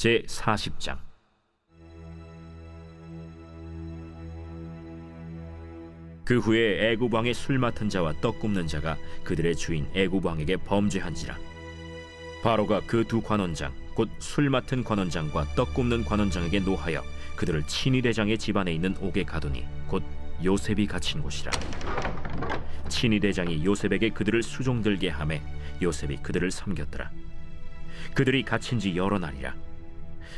제 40장. 그 후에 애굽 왕의 술 맡은 자와 떡 굽는 자가 그들의 주인 애굽 왕에게 범죄한지라. 바로가 그 두 관원장 곧 술 맡은 관원장과 떡 굽는 관원장에게 노하여 그들을 친위 대장의 집안에 있는 옥에 가두니 곧 요셉이 갇힌 곳이라. 친위 대장이 요셉에게 그들을 수종들게 하매 요셉이 그들을 섬겼더라. 그들이 갇힌 지 여러 날이라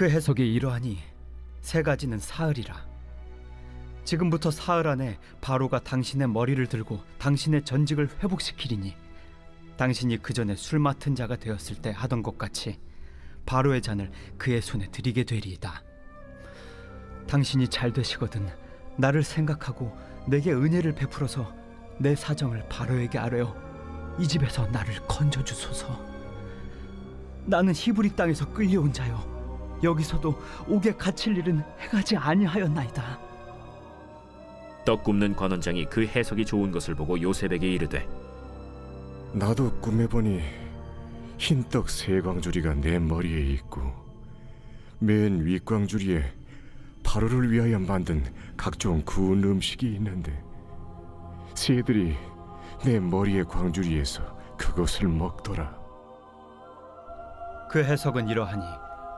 그 해석이 이러하니 세 가지는 사흘이라. 지금부터 사흘 안에 바로가 당신의 머리를 들고 당신의 전직을 회복시키리니 당신이 그 전에 술 맡은 자가 되었을 때 하던 것 같이 바로의 잔을 그의 손에 드리게 되리이다. 당신이 잘 되시거든 나를 생각하고 내게 은혜를 베풀어서 내 사정을 바로에게 아뢰어 이 집에서 나를 건져 주소서. 나는 히브리 땅에서 끌려온 자요 여기서도 옥에 갇힐 일은 행하지 아니하였나이다. 떡 굽는 관원장이 그 해석이 좋은 것을 보고 요셉에게 이르되 나도 꿈에 보니 흰 떡 세 광주리가 내 머리에 있고 맨 윗광주리에 바로를 위하여 만든 각종 구운 음식이 있는데 새들이 내 머리의 광주리에서 그것을 먹더라. 그 해석은 이러하니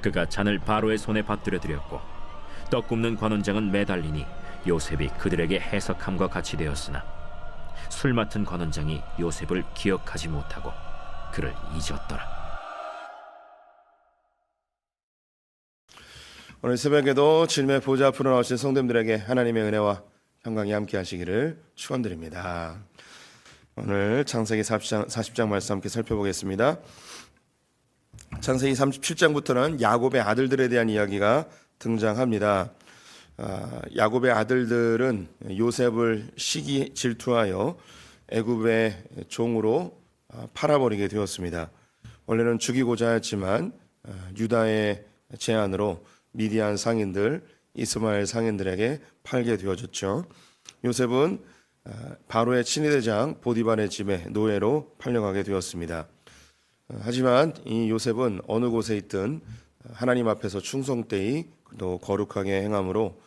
그가 잔을 바로의 손에 받들어 드렸고 떡 굽는 관원장은 매달리니 요셉이 그들에게 해석함과 같이 되었으나 술 맡은 관원장이 요셉을 기억하지 못하고 그를 잊었더라. 오늘 새벽에도 주님의 보좌 앞으로 나오신 성도님들에게 하나님의 은혜와 평강이 함께 하시기를 축원드립니다. 오늘 창세기 40장, 40장 말씀 함께 살펴보겠습니다. 창세기 37장부터는 야곱의 아들들에 대한 이야기가 등장합니다. 아, 야곱의 아들들은 요셉을 시기 질투하여 애굽의 종으로 아, 팔아버리게 되었습니다. 원래는 죽이고자 했지만 아, 유다의 제안으로 미디안 상인들, 이스마엘 상인들에게 팔게 되어졌죠. 요셉은 아, 바로의 친위대장 보디발의 집에 노예로 팔려가게 되었습니다. 어, 하지만 이 요셉은 어느 곳에 있든 하나님 앞에서 충성되이 또 거룩하게 행함으로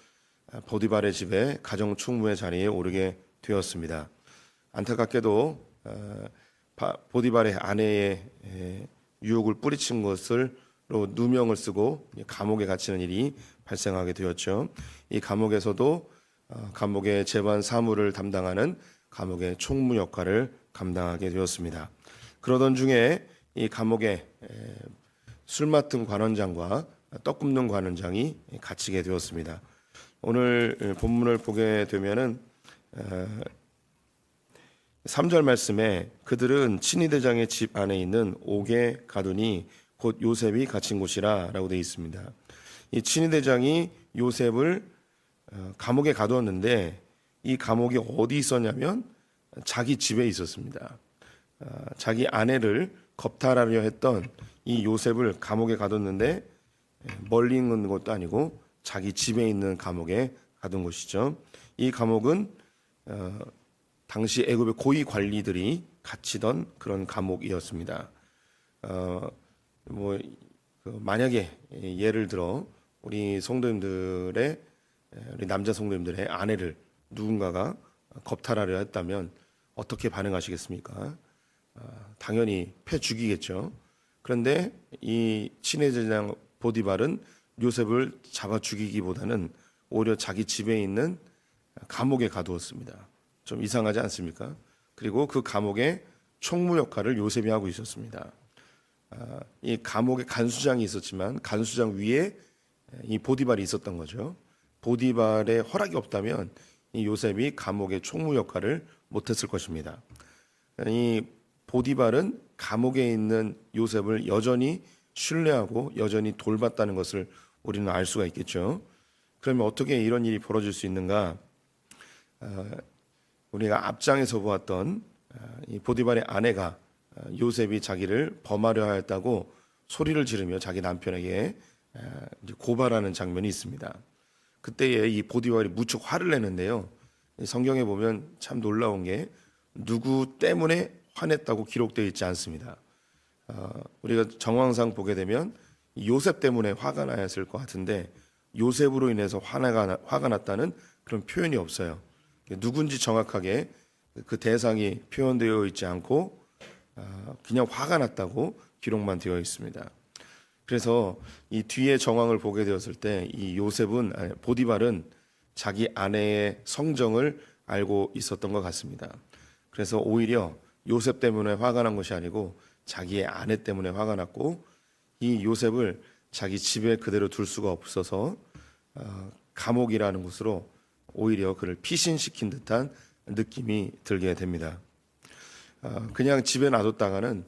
보디발의 집에 가정 충무의 자리에 오르게 되었습니다. 안타깝게도 어, 바- 보디발의 아내의 에, 유혹을 뿌리친 것을 로 누명을 쓰고 감옥에 갇히는 일이 발생하게 되었죠. 이 감옥에서도 어, 감옥의 재반 사무를 담당하는 감옥의 총무 역할을 감당하게 되었습니다. 그러던 중에 이 감옥에 에, 술 맡은 관원장과 떡 굽는 관원장이 갇히게 되었습니다. 오늘 본문을 보게 되면은 3절 말씀에 그들은 친위대장의 집 안에 있는 옥에 가두니 곧 요셉이 갇힌 곳이라라고 되어 있습니다. 이 친위대장이 요셉을 어, 감옥에 가두었는데 이 감옥이 어디 있었냐면 자기 집에 있었습니다. 아, 자기 아내를 겁탈하려 했던 이 요셉을 감옥에 가뒀는데 예, 멀리 있는 것도 아니고 자기 집에 있는 감옥에 가둔 것이죠. 이 감옥은 어, 당시 애굽의 고위 관리들이 갇히던 그런 감옥이었습니다. 어, 뭐 그 만약에 예를 들어 우리 성도님들의 우리 남자 성도님들의 아내를 누군가가 겁탈하려 했다면 어떻게 반응하시겠습니까? 아, 당연히 패 죽이겠죠. 그런데 이 친해 제장 보디발은 요셉을 잡아 죽이기보다는 오히려 자기 집에 있는 감옥에 가두었습니다. 좀 이상하지 않습니까? 그리고 그 감옥의 총무 역할을 요셉이 하고 있었습니다. 아, 이 감옥에 간수장이 있었지만 간수장 위에 이 보디발이 있었던 거죠. 보디발의 허락이 없다면 이 요셉이 감옥의 총무 역할을 못했을 것입니다. 이 보디발은 감옥에 있는 요셉을 여전히 신뢰하고 여전히 돌봤다는 것을 우리는 알 수가 있겠죠. 그러면 어떻게 이런 일이 벌어질 수 있는가? 어, 우리가 앞장에서 보았던 어, 이 보디발의 아내가 어, 요셉이 자기를 범하려 하였다고 소리를 지르며 자기 남편에게 고발하는 장면이 있습니다. 그때에 이 보디발이 무척 화를 내는데요. 이 성경에 보면 참 놀라운 게 누구 때문에 화냈다고 기록되어 있지 않습니다. 어, 우리가 정황상 보게 되면 요셉 때문에 화가 나였을 것 같은데 요셉으로 인해서 화가, 나- 화가 났다는 그런 표현이 없어요. 누군지 정확하게 그 대상이 표현되어 있지 않고 어, 그냥 화가 났다고 기록만 되어 있습니다. 그래서 이 뒤에 정황을 보게 되었을 때 이 요셉은 아니, 보디발은 자기 아내의 성정을 알고 있었던 것 같습니다. 그래서 오히려 요셉 때문에 화가 난 것이 아니고 자기의 아내 때문에 화가 났고 이 요셉을 자기 집에 그대로 둘 수가 없어서 어, 감옥이라는 곳으로 오히려 그를 피신시킨 듯한 느낌이 들게 됩니다. 어, 그냥 집에 놔뒀다가는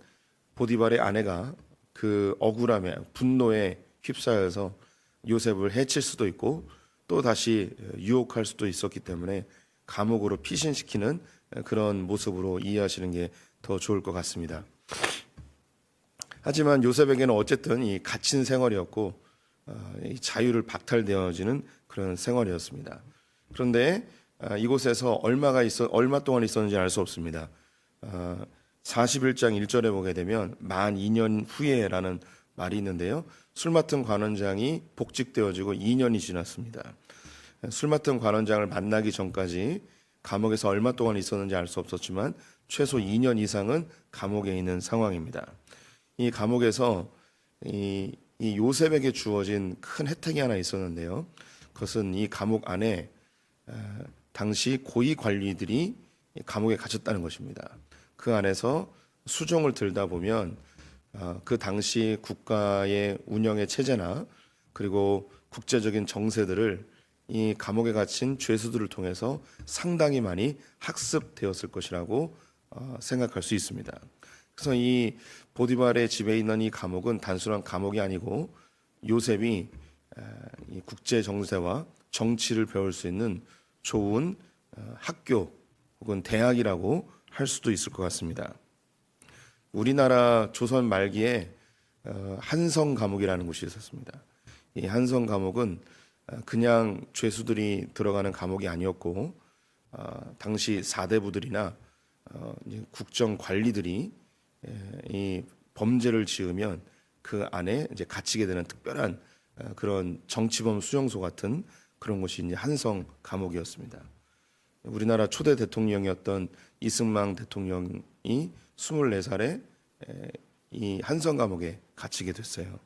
보디발의 아내가 그 억울함에 분노에 휩싸여서 요셉을 해칠 수도 있고 또 다시 유혹할 수도 있었기 때문에 감옥으로 피신시키는 그런 모습으로 이해하시는 게 더 좋을 것 같습니다. 하지만 요셉에게는 어쨌든 이 갇힌 생활이었고 어, 이 자유를 박탈되어지는 그런 생활이었습니다. 그런데 아, 이곳에서 얼마가 있어 얼마 동안 있었는지 알 수 없습니다. 어, 41장 1절에 보게 되면 만 2년 후에라는 말이 있는데요. 술 맡은 관원장이 복직되어지고 2년이 지났습니다. 술 맡은 관원장을 만나기 전까지 감옥에서 얼마 동안 있었는지 알 수 없었지만 최소 2년 이상은 감옥에 있는 상황입니다. 이 감옥에서 이, 이 요셉에게 주어진 큰 혜택이 하나 있었는데요. 그것은 이 감옥 안에 어, 당시 고위 관리들이 이 감옥에 갇혔다는 것입니다. 그 안에서 수종을 들다 보면 어, 그 당시 국가의 운영의 체제나 그리고 국제적인 정세들을 이 감옥에 갇힌 죄수들을 통해서 상당히 많이 학습되었을 것이라고 어, 생각할 수 있습니다. 그래서 이 보디발의 집에 있는 이 감옥은 단순한 감옥이 아니고 요셉이 국제 정세와 정치를 배울 수 있는 좋은 어, 학교 혹은 대학이라고 할 수도 있을 것 같습니다. 우리나라 조선 말기에 어, 한성 감옥이라는 곳이 있었습니다. 이 한성 감옥은 어, 그냥 죄수들이 들어가는 감옥이 아니었고 어, 당시 사대부들이나 어, 국정 관리들이 에, 이 범죄를 지으면 그 안에 이제 갇히게 되는 특별한 어, 그런 정치범 수용소 같은 그런 곳이 이제 한성 감옥이었습니다. 우리나라 초대 대통령이었던 이승만 대통령이 24살에 이 한성 감옥에 갇히게 됐어요.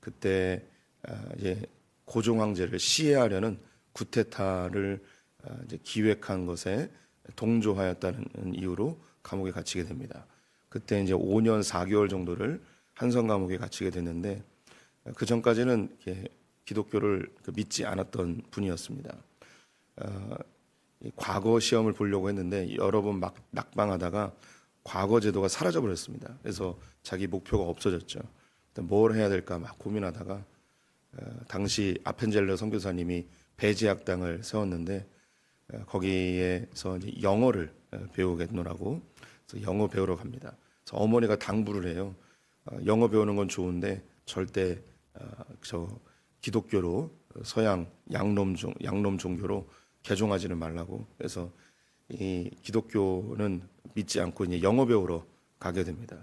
그때 아, 이제 고종 황제를 시해하려는 구테타를 아, 기획한 것에 동조하였다는 이유로 감옥에 갇히게 됩니다. 그때 이제 5년 4개월 정도를 한성 감옥에 갇히게 됐는데 그 전까지는 기독교를 그 믿지 않았던 분이었습니다. 어, 이 과거 시험을 보려고 했는데 여러 번 막 낙방하다가 과거 제도가 사라져 버렸습니다. 그래서 자기 목표가 없어졌죠. 뭘 해야 될까 막 고민하다가 어, 당시 아펜젤러 선교사님이 배제학당을 세웠는데 어, 거기에서 영어를 어, 배우겠노라고 영어 배우러 갑니다. 어머니가 당부를 해요. 어, 영어 배우는 건 좋은데 절대 어, 저 기독교로 서양 양놈 종 양놈 종교로 개종하지는 말라고 그래서 이 기독교는 믿지 않고 이제 영어 배우러 가게 됩니다.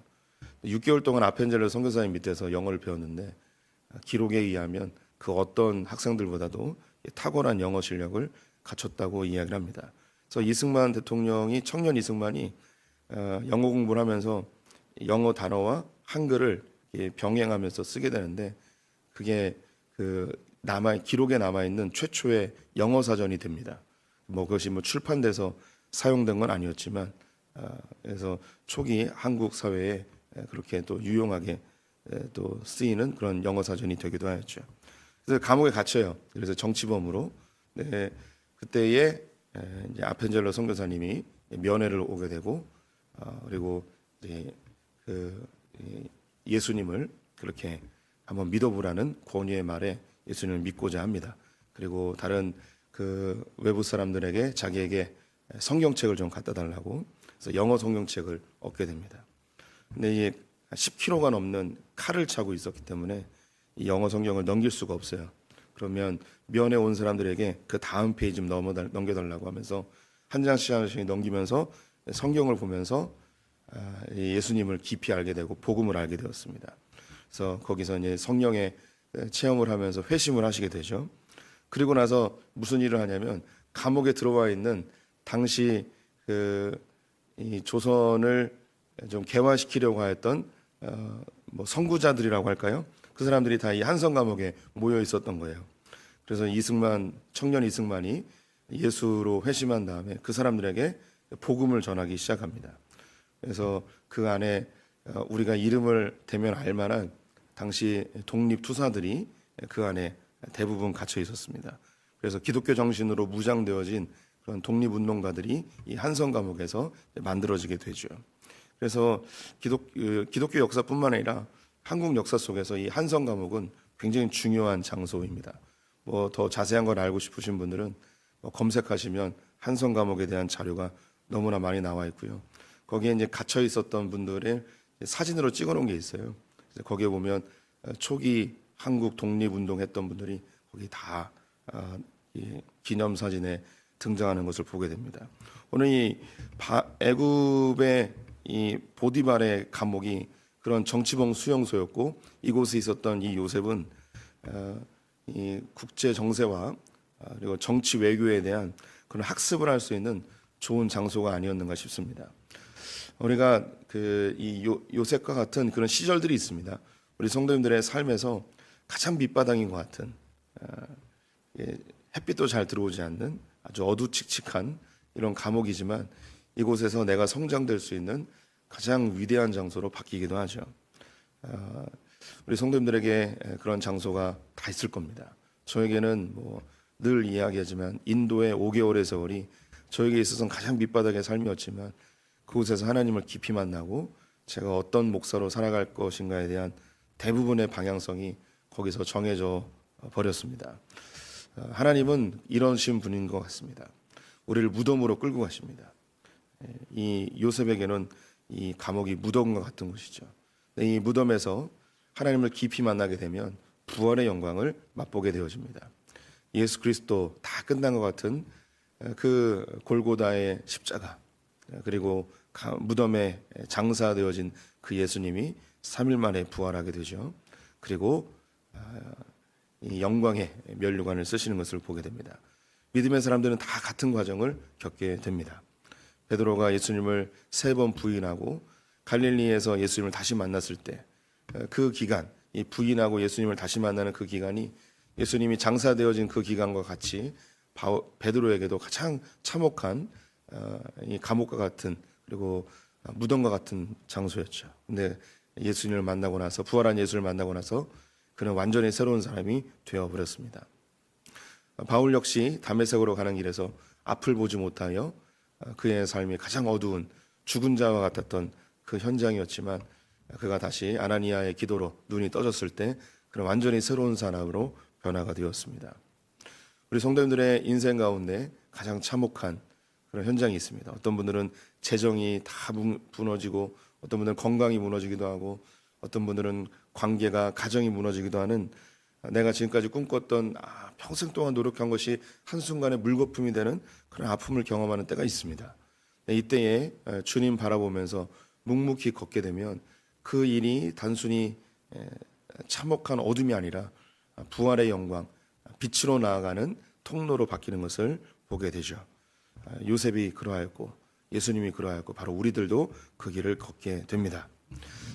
6개월 동안 아펜젤러 선교사님 밑에서 영어를 배웠는데 기록에 의하면 그 어떤 학생들보다도 탁월한 영어 실력을 갖췄다고 이야기를 합니다. 그래서 이승만 대통령이 청년 이승만이 어, 영어 공부를 하면서 영어 단어와 한글을 병행하면서 쓰게 되는데 그게 그 남아 기록에 남아 있는 최초의 영어 사전이 됩니다. 뭐 그것이 뭐 출판돼서 사용된 건 아니었지만 아, 그래서 초기 한국 사회에 그렇게 또 유용하게 에, 또 쓰이는 그런 영어 사전이 되기도 하였죠. 그래서 감옥에 갇혀요. 그래서 정치범으로 네, 그때에 에, 이제 아펜젤러 선교사님이 면회를 오게 되고 어, 그리고 이제 그 이, 예수님을 그렇게 한번 믿어보라는 권유의 말에 예수님을 믿고자 합니다. 그리고 다른 그 외부 사람들에게 자기에게 성경책을 좀 갖다 달라고 그래서 영어 성경책을 얻게 됩니다. 근데 이 10kg가 넘는 칼을 차고 있었기 때문에 이 영어 성경을 넘길 수가 없어요. 그러면 면회 온 사람들에게 그 다음 페이지 좀 넘겨달라고 하면서 한 장씩 한 장씩 넘기면서 성경을 보면서 아, 이 예수님을 깊이 알게 되고 복음을 알게 되었습니다. 그래서 거기서 이제 성령의 체험을 하면서 회심을 하시게 되죠. 그리고 나서 무슨 일을 하냐면 감옥에 들어와 있는 당시 그이 조선을 좀 개화시키려고 하였던 어, 뭐 선구자들이라고 할까요? 그 사람들이 다 이 한성 감옥에 모여 있었던 거예요. 그래서 이승만 청년 이승만이 예수로 회심한 다음에 그 사람들에게 복음을 전하기 시작합니다. 그래서 그 안에 어, 우리가 이름을 대면 알만한 당시 독립 투사들이 그 안에 대부분 갇혀 있었습니다. 그래서 기독교 정신으로 무장되어진 그런 독립 운동가들이 이 한성 감옥에서 만들어지게 되죠. 그래서 기독, 그 기독교 역사뿐만 아니라 한국 역사 속에서 이 한성 감옥은 굉장히 중요한 장소입니다. 뭐 더 자세한 걸 알고 싶으신 분들은 뭐 검색하시면 한성 감옥에 대한 자료가 너무나 많이 나와 있고요. 거기에 이제 갇혀 있었던 분들의 사진으로 찍어놓은 게 있어요. 거기에 보면 초기 한국 독립운동 했던 분들이 거기 다 아, 이 기념 사진에 등장하는 것을 보게 됩니다. 오늘 이 바- 애굽의 이 보디발의 감옥이 그런 정치범 수용소였고 이곳에 있었던 이 요셉은 어, 이 국제 정세와 아, 그리고 정치 외교에 대한 그런 학습을 할 수 있는 좋은 장소가 아니었는가 싶습니다. 우리가 그 이 요셉과 같은 그런 시절들이 있습니다. 우리 성도님들의 삶에서 가장 밑바닥인 것 같은 아, 예, 햇빛도 잘 들어오지 않는 아주 어두칙칙한 이런 감옥이지만 이곳에서 내가 성장될 수 있는 가장 위대한 장소로 바뀌기도 하죠. 아, 우리 성도님들에게 그런 장소가 다 있을 겁니다. 저에게는 뭐 늘 이야기하지만 인도의 5개월의 세월이 저에게 있어서는 가장 밑바닥의 삶이었지만 그곳에서 하나님을 깊이 만나고 제가 어떤 목사로 살아갈 것인가에 대한 대부분의 방향성이 거기서 정해져 버렸습니다. 어, 하나님은 이러신 분인 것 같습니다. 우리를 무덤으로 끌고 가십니다. 예, 이 요셉에게는 이 감옥이 무덤과 같은 곳이죠. 이 무덤에서 하나님을 깊이 만나게 되면 부활의 영광을 맛보게 되어집니다. 예수 그리스도 다 끝난 것 같은 그 골고다의 십자가 그리고 가- 무덤에 장사되어진 그 예수님이 3일 만에 부활하게 되죠. 그리고 아, 이 영광의 면류관을 쓰시는 것을 보게 됩니다. 믿음의 사람들은 다 같은 과정을 겪게 됩니다. 베드로가 예수님을 세 번 부인하고 갈릴리에서 예수님을 다시 만났을 때 그 기간, 이 부인하고 예수님을 다시 만나는 그 기간이 예수님이 장사되어진 그 기간과 같이 베드로에게도 가장 참혹한 어, 이 감옥과 같은 그리고 무덤과 같은 장소였죠. 근데 예수님을 만나고 나서 부활한 예수를 만나고 나서 그는 완전히 새로운 사람이 되어 버렸습니다. 바울 역시 담에색으로 가는 길에서 앞을 보지 못하여 어, 그의 삶이 가장 어두운 죽은 자와 같았던 그 현장이었지만 그가 다시 아나니아의 기도로 눈이 떠졌을 때 그는 완전히 새로운 사람으로 변화가 되었습니다. 우리 성도님들의 인생 가운데 가장 참혹한 그런 현장이 있습니다. 어떤 분들은 재정이 다 무- 무너지고 어떤 분들은 건강이 무너지기도 하고 어떤 분들은 관계가 가정이 무너지기도 하는 내가 지금까지 꿈꿨던 아, 평생 동안 노력한 것이 한순간에 물거품이 되는 그런 아픔을 경험하는 때가 있습니다. 네, 이때에 에, 주님 바라보면서 묵묵히 걷게 되면 그 일이 단순히 에, 참혹한 어둠이 아니라 부활의 영광, 빛으로 나아가는 통로로 바뀌는 것을 보게 되죠. 아, 요셉이 그러하였고 예수님이 그러하였고 바로 우리들도 그 길을 걷게 됩니다.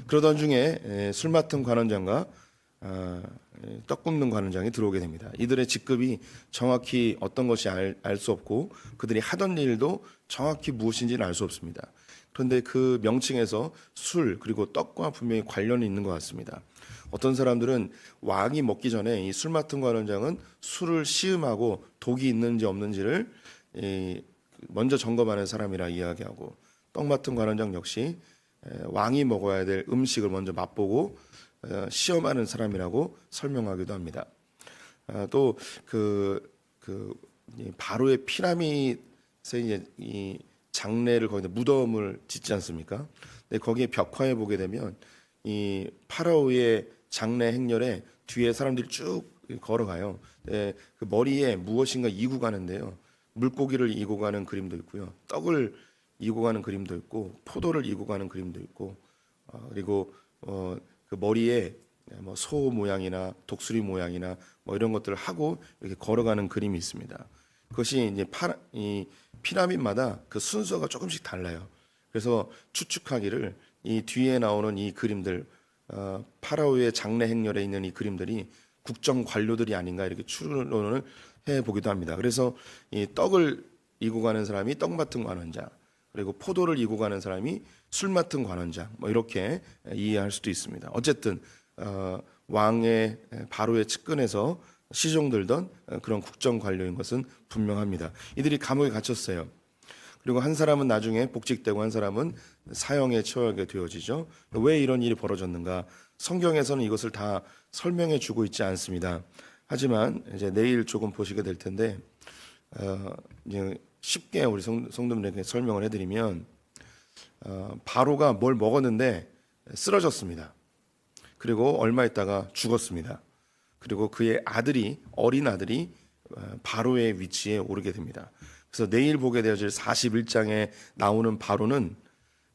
그러던 중에 에, 술 맡은 관원장과 떡 굽는 관원장이 들어오게 됩니다. 이들의 직급이 정확히 어떤 것이 알 수 없고 그들이 하던 일도 정확히 무엇인지는 알 수 없습니다. 그런데 그 명칭에서 술 그리고 떡과 분명히 관련이 있는 것 같습니다. 어떤 사람들은 왕이 먹기 전에 이 술 맡은 관원장은 술을 시음하고 독이 있는지 없는지를 이 먼저 점검하는 사람이라 이야기하고 떡 맡은 관원장 역시 에, 왕이 먹어야 될 음식을 먼저 맛보고 어, 시험하는 사람이라고 설명하기도 합니다. 아, 또그 그 바로의 피라미드에 이제 이 장례를 거기다 무덤을 짓지 않습니까? 근데 거기에 벽화에 보게 되면 이 파라오의 장례 행렬에 뒤에 사람들이 쭉 걸어가요. 네, 그 머리에 무엇인가 이고 가는데요. 물고기를 이고 가는 그림도 있고요. 떡을 이고 가는 그림도 있고 포도를 이고 가는 그림도 있고 어, 그리고 어, 그 머리에 뭐 소 모양이나 독수리 모양이나 뭐 이런 것들을 하고 이렇게 걸어가는 그림이 있습니다. 그것이 이제 파, 이 피라미드마다 그 순서가 조금씩 달라요. 그래서 추측하기를 이 뒤에 나오는 이 그림들 어, 파라오의 장례 행렬에 있는 이 그림들이 국정 관료들이 아닌가 이렇게 추론을 해 보기도 합니다. 그래서 이 떡을 이고 가는 사람이 떡 맡은 관원장, 그리고 포도를 이고 가는 사람이 술 맡은 관원장, 뭐 이렇게 이해할 수도 있습니다. 어쨌든 어, 왕의 바로의 측근에서 시종들던 그런 국정 관료인 것은 분명합니다. 이들이 감옥에 갇혔어요. 그리고 한 사람은 나중에 복직되고 한 사람은 사형에 처하게 되어지죠. 왜 이런 일이 벌어졌는가? 성경에서는 이것을 다 설명해 주고 있지 않습니다. 하지만 이제 내일 조금 보시게 될 텐데 어, 이제 쉽게 우리 성, 성도들에게 설명을 해드리면 어, 바로가 뭘 먹었는데 쓰러졌습니다. 그리고 얼마 있다가 죽었습니다. 그리고 그의 아들이 어린 아들이 어, 바로의 위치에 오르게 됩니다. 그래서 내일 보게 되어질 41장에 나오는 바로는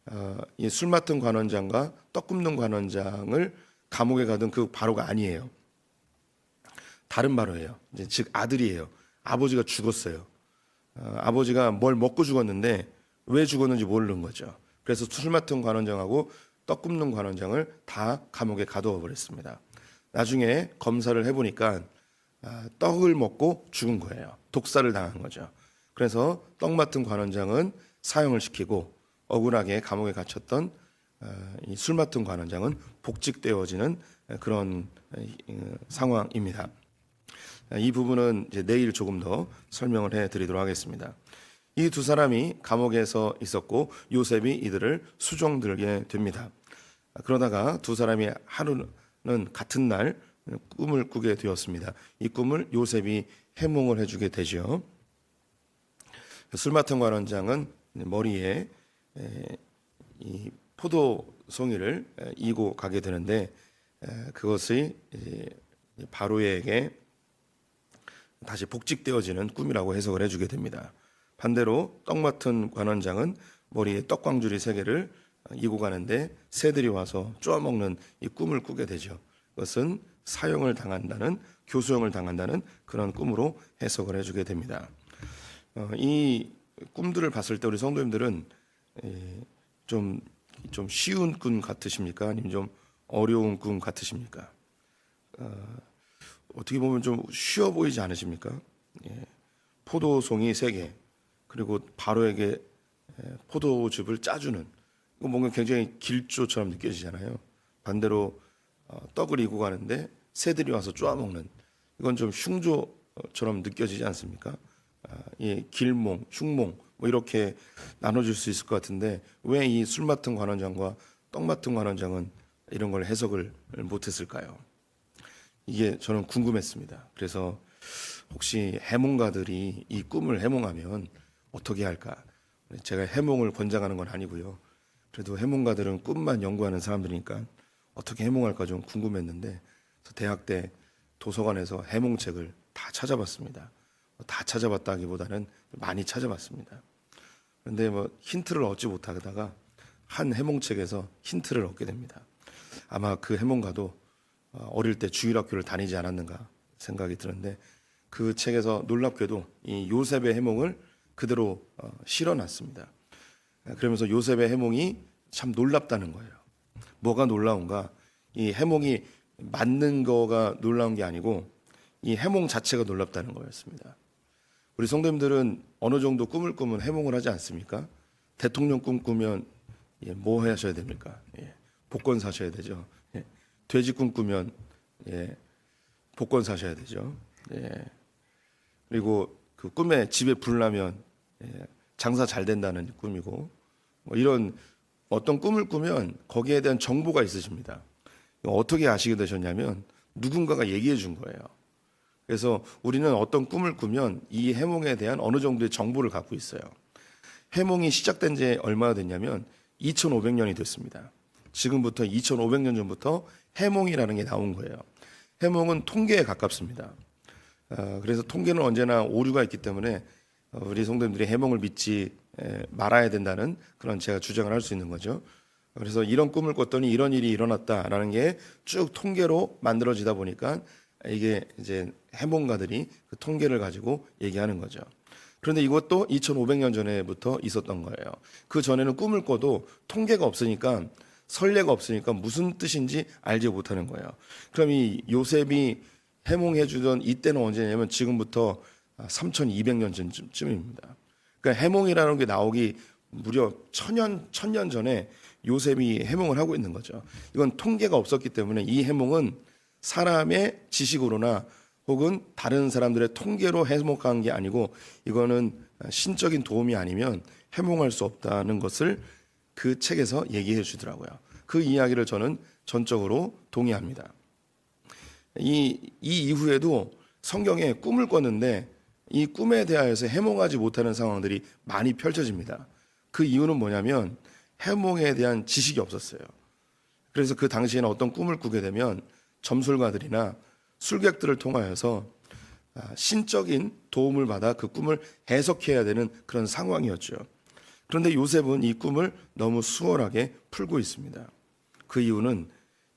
어, 이술 맡은 관원장과 떡 굽는 관원장을 감옥에 가둔 그 바로가 아니에요. 다른 바로예요. 즉 아들이에요. 아버지가 죽었어요. 어, 아버지가 뭘 먹고 죽었는데 왜 죽었는지 모르는 거죠. 그래서 술 맡은 관원장하고 떡 굽는 관원장을 다 감옥에 가두어 버렸습니다. 나중에 검사를 해보니까 아, 떡을 먹고 죽은 거예요. 독사를 당한 거죠. 그래서 떡 맡은 관원장은 사형을 시키고 억울하게 감옥에 갇혔던 어, 이술 맡은 관원장은 복직되어지는 그런 어, 상황입니다. 이 부분은 이제 내일 조금 더 설명을 해 드리도록 하겠습니다. 이 두 사람이 감옥에서 있었고 요셉이 이들을 수종 들게 됩니다. 그러다가 두 사람이 하루는 같은 날 꿈을 꾸게 되었습니다. 이 꿈을 요셉이 해몽을 해주게 되죠. 술 맡은 관원장은 머리에 이 포도 송이를 이고 가게 되는데 그것이 바로에게 다시 복직되어지는 꿈이라고 해석을 해주게 됩니다. 반대로 떡 맡은 관원장은 머리에 떡광주리 세 개를 이고 가는데 새들이 와서 쪼아먹는 이 꿈을 꾸게 되죠. 그것은 사형을 당한다는 교수형을 당한다는 그런 꿈으로 해석을 해주게 됩니다. 어, 이 꿈들을 봤을 때 우리 성도님들은 좀, 좀 쉬운 꿈 같으십니까? 아니면 좀 어려운 꿈 같으십니까? 어, 어떻게 보면 좀 쉬워 보이지 않으십니까? 예. 포도송이 세 개, 그리고 바로에게 포도즙을 짜주는 이거 뭔가 굉장히 길조처럼 느껴지잖아요. 반대로 어, 떡을 이고 가는데 새들이 와서 쪼아먹는 이건 좀 흉조처럼 느껴지지 않습니까? 아, 예, 길몽, 흉몽 뭐 이렇게 나눠줄 수 있을 것 같은데 왜 이 술 맡은 관원장과 떡 맡은 관원장은 이런 걸 해석을 못했을까요? 이게 저는 궁금했습니다. 그래서 혹시 해몽가들이 이 꿈을 해몽하면 어떻게 할까? 제가 해몽을 권장하는 건 아니고요. 그래도 해몽가들은 꿈만 연구하는 사람들이니까 어떻게 해몽할까 좀 궁금했는데 대학 때 도서관에서 해몽책을 다 찾아봤습니다. 다 찾아봤다기보다는 많이 찾아봤습니다. 그런데 뭐 힌트를 얻지 못하다가 한 해몽책에서 힌트를 얻게 됩니다. 아마 그 해몽가도 어, 어릴 때 주일학교를 다니지 않았는가 생각이 드는데 그 책에서 놀랍게도 이 요셉의 해몽을 그대로 어, 실어놨습니다. 그러면서 요셉의 해몽이 참 놀랍다는 거예요. 뭐가 놀라운가? 이 해몽이 맞는 거가 놀라운 게 아니고 이 해몽 자체가 놀랍다는 거였습니다. 우리 성도님들은 어느 정도 꿈을 꾸면 해몽을 하지 않습니까? 대통령 꿈 꾸면 예, 뭐 하셔야 됩니까? 예, 복권 사셔야 되죠. 예, 돼지 꿈 꾸면 예, 복권 사셔야 되죠. 예, 그리고 그 꿈에 집에 불 나면 예, 장사 잘 된다는 꿈이고 뭐 이런 어떤 꿈을 꾸면 거기에 대한 정보가 있으십니다. 어떻게 아시게 되셨냐면 누군가가 얘기해 준 거예요. 그래서 우리는 어떤 꿈을 꾸면 이 해몽에 대한 어느 정도의 정보를 갖고 있어요. 해몽이 시작된 지 얼마나 됐냐면 2500년이 됐습니다. 지금부터 2500년 전부터 해몽이라는 게 나온 거예요. 해몽은 통계에 가깝습니다. 어, 그래서 통계는 언제나 오류가 있기 때문에 어, 우리 성도님들이 해몽을 믿지 에, 말아야 된다는 그런 제가 주장을 할 수 있는 거죠. 그래서 이런 꿈을 꿨더니 이런 일이 일어났다라는 게 쭉 통계로 만들어지다 보니까 이게 이제 해몽가들이 그 통계를 가지고 얘기하는 거죠. 그런데 이것도 2,500년 전에부터 있었던 거예요. 그 전에는 꿈을 꿔도 통계가 없으니까 선례가 없으니까 무슨 뜻인지 알지 못하는 거예요. 그럼 이 요셉이 해몽해 주던 이때는 언제냐면 지금부터 3,200년 전쯤입니다. 그러니까 해몽이라는 게 나오기 무려 천년 천년 전에 요셉이 해몽을 하고 있는 거죠. 이건 통계가 없었기 때문에 이 해몽은 사람의 지식으로나 혹은 다른 사람들의 통계로 해몽한 게 아니고 이거는 신적인 도움이 아니면 해몽할 수 없다는 것을 그 책에서 얘기해 주더라고요. 그 이야기를 저는 전적으로 동의합니다. 이, 이 이후에도 성경에 꿈을 꿨는데 이 꿈에 대하여서 해몽하지 못하는 상황들이 많이 펼쳐집니다. 그 이유는 뭐냐면 해몽에 대한 지식이 없었어요. 그래서 그 당시에는 어떤 꿈을 꾸게 되면 점술가들이나 술객들을 통하여서 아, 신적인 도움을 받아 그 꿈을 해석해야 되는 그런 상황이었죠. 그런데 요셉은 이 꿈을 너무 수월하게 풀고 있습니다. 그 이유는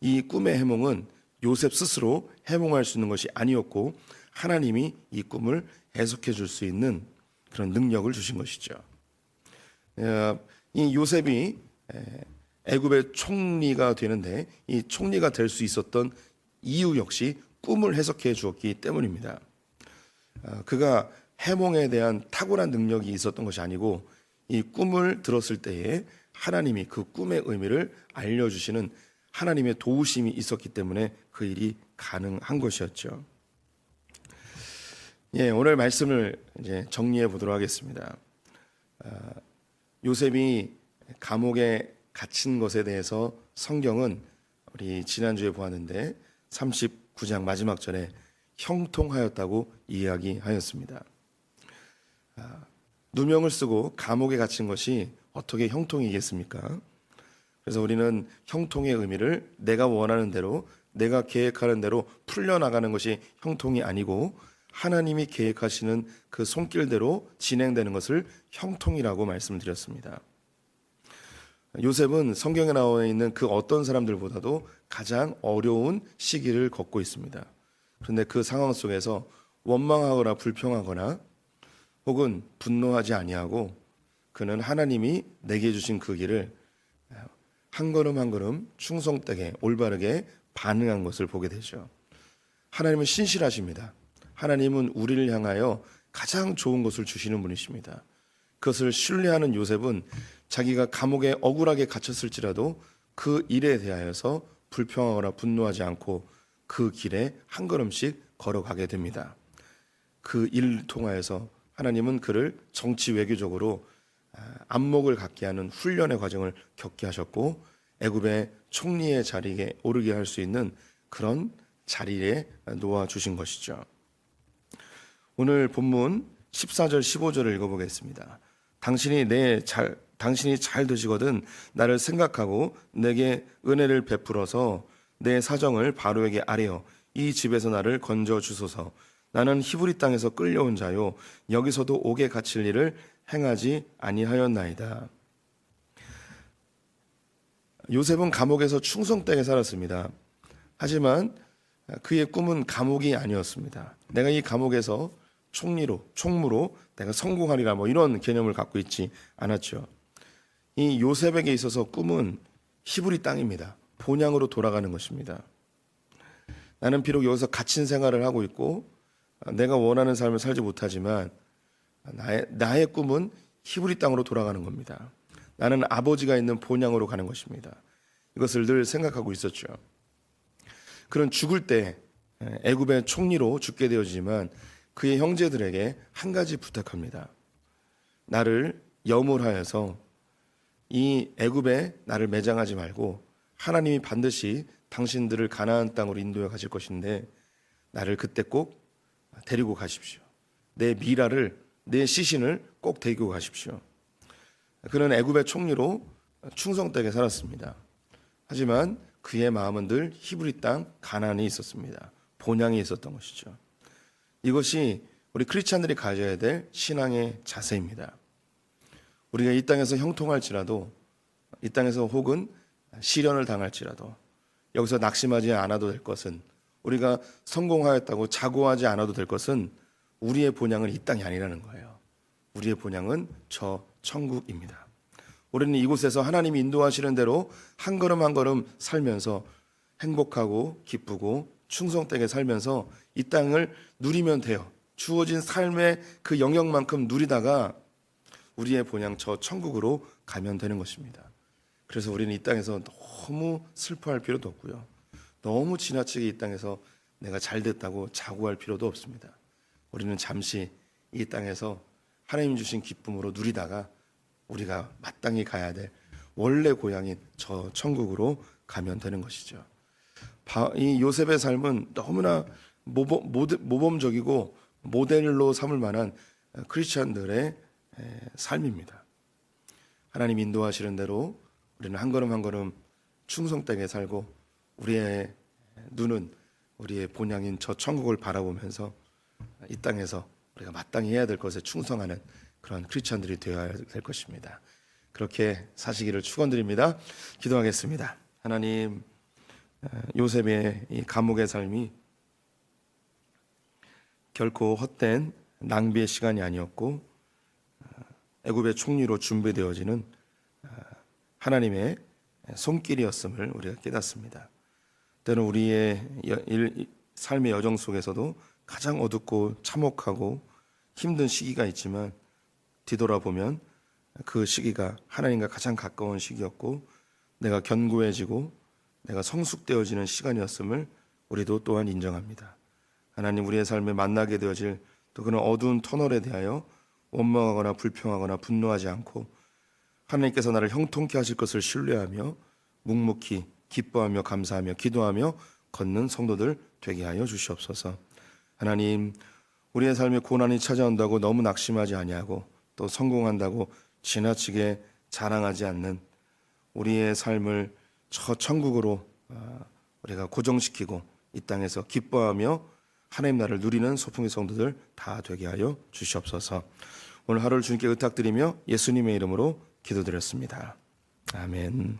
이 꿈의 해몽은 요셉 스스로 해몽할 수 있는 것이 아니었고 하나님이 이 꿈을 해석해 줄 수 있는 그런 능력을 주신 것이죠. 어, 이 요셉이 애굽의 총리가 되는데 이 총리가 될 수 있었던 이유 역시 꿈을 해석해 주었기 때문입니다. 어, 그가 해몽에 대한 탁월한 능력이 있었던 것이 아니고 이 꿈을 들었을 때에 하나님이 그 꿈의 의미를 알려주시는 하나님의 도우심이 있었기 때문에 그 일이 가능한 것이었죠. 예, 오늘 말씀을 이제 정리해 보도록 하겠습니다. 어, 요셉이 감옥에 갇힌 것에 대해서 성경은 우리 지난주에 보았는데 39장 마지막 절에 형통하였다고 이야기하였습니다. 아, 누명을 쓰고 감옥에 갇힌 것이 어떻게 형통이겠습니까? 그래서 우리는 형통의 의미를 내가 원하는 대로 내가 계획하는 대로 풀려나가는 것이 형통이 아니고 하나님이 계획하시는 그 손길대로 진행되는 것을 형통이라고 말씀드렸습니다. 요셉은 성경에 나와 있는 그 어떤 사람들보다도 가장 어려운 시기를 걷고 있습니다. 그런데 그 상황 속에서 원망하거나 불평하거나 혹은 분노하지 아니하고 그는 하나님이 내게 주신 그 길을 한 걸음 한 걸음 충성되게 올바르게 반응한 것을 보게 되죠. 하나님은 신실하십니다. 하나님은 우리를 향하여 가장 좋은 것을 주시는 분이십니다. 그것을 신뢰하는 요셉은 자기가 감옥에 억울하게 갇혔을지라도 그 일에 대하여서 불평하거나 분노하지 않고 그 길에 한 걸음씩 걸어가게 됩니다. 그 일을 통하여서 하나님은 그를 정치 외교적으로 아, 안목을 갖게 하는 훈련의 과정을 겪게 하셨고 애굽의 총리의 자리에 오르게 할 수 있는 그런 자리에 놓아 주신 것이죠. 오늘 본문 14절 15절을 읽어 보겠습니다. 당신이 내 잘 당신이 잘 되시거든 나를 생각하고 내게 은혜를 베풀어서 내 사정을 바로에게 아뢰어 이 집에서 나를 건져 주소서. 나는 히브리 땅에서 끌려온 자요 여기서도 옥에 갇힐 일을 행하지 아니하였나이다. 요셉은 감옥에서 충성되게 살았습니다. 하지만 그의 꿈은 감옥이 아니었습니다. 내가 이 감옥에서 총리로, 총무로 내가 성공하리라 뭐 이런 개념을 갖고 있지 않았죠. 이 요셉에게 있어서 꿈은 히브리 땅입니다. 본향으로 돌아가는 것입니다. 나는 비록 여기서 갇힌 생활을 하고 있고 내가 원하는 삶을 살지 못하지만 나의 나의 꿈은 히브리 땅으로 돌아가는 겁니다. 나는 아버지가 있는 본향으로 가는 것입니다. 이것을 늘 생각하고 있었죠. 그런 죽을 때 애굽의 총리로 죽게 되어지지만 그의 형제들에게 한 가지 부탁합니다. 나를 여물하여서 이 애굽에 나를 매장하지 말고 하나님이 반드시 당신들을 가나안 땅으로 인도해 가실 것인데 나를 그때 꼭 데리고 가십시오. 내 미라를 내 시신을 꼭 데리고 가십시오. 그는 애굽의 총리로 충성되게 살았습니다. 하지만 그의 마음은 늘 히브리 땅 가나안에 있었습니다. 본향이 있었던 것이죠. 이것이 우리 크리스찬들이 가져야 될 신앙의 자세입니다. 우리가 이 땅에서 형통할지라도 이 땅에서 혹은 시련을 당할지라도 여기서 낙심하지 않아도 될 것은 우리가 성공하였다고 자고하지 않아도 될 것은 우리의 본향은 이 땅이 아니라는 거예요. 우리의 본향은 저 천국입니다. 우리는 이곳에서 하나님이 인도하시는 대로 한 걸음 한 걸음 살면서 행복하고 기쁘고 충성되게 살면서 이 땅을 누리면 돼요. 주어진 삶의 그 영역만큼 누리다가 우리의 본향 저 천국으로 가면 되는 것입니다. 그래서 우리는 이 땅에서 너무 슬퍼할 필요도 없고요. 너무 지나치게 이 땅에서 내가 잘 됐다고 자고할 필요도 없습니다. 우리는 잠시 이 땅에서 하나님 주신 기쁨으로 누리다가 우리가 마땅히 가야 될 원래 고향인 저 천국으로 가면 되는 것이죠. 바- 이 요셉의 삶은 너무나 모범, 모범 적이고 모델로 삼을 만한 크리스천들의 에, 삶입니다. 하나님 인도하시는 대로 우리는 한 걸음 한 걸음 충성되게 살고 우리의 눈은 우리의 본향인 저 천국을 바라보면서 이 땅에서 우리가 마땅히 해야 될 것에 충성하는 그런 크리스천들이 되어야 될 것입니다. 그렇게 사시기를 축원드립니다. 기도하겠습니다. 하나님 어, 요셉의 이 감옥의 삶이 결코 헛된 낭비의 시간이 아니었고 어, 애굽의 총리로 준비되어지는 어, 하나님의 손길이었음을 우리가 깨닫습니다. 때는 우리의 여- 일- 삶의 여정 속에서도 가장 어둡고 참혹하고 힘든 시기가 있지만 뒤돌아보면 그 시기가 하나님과 가장 가까운 시기였고 내가 견고해지고 내가 성숙되어지는 시간이었음을 우리도 또한 인정합니다. 하나님 우리의 삶에 만나게 되어질 또 그런 어두운 터널에 대하여 원망하거나 불평하거나 분노하지 않고 하나님께서 나를 형통케 하실 것을 신뢰하며 묵묵히 기뻐하며 감사하며 기도하며 걷는 성도들 되게 하여 주시옵소서. 하나님 우리의 삶에 고난이 찾아온다고 너무 낙심하지 아니하고 또 성공한다고 지나치게 자랑하지 않는 우리의 삶을 저 천국으로 아, 우리가 고정시키고 이 땅에서 기뻐하며 하나님 나라를 누리는 소풍의 성도들 다 되게 하여 주시옵소서. 오늘 하루를 주님께 의탁드리며 예수님의 이름으로 기도드렸습니다. 아멘.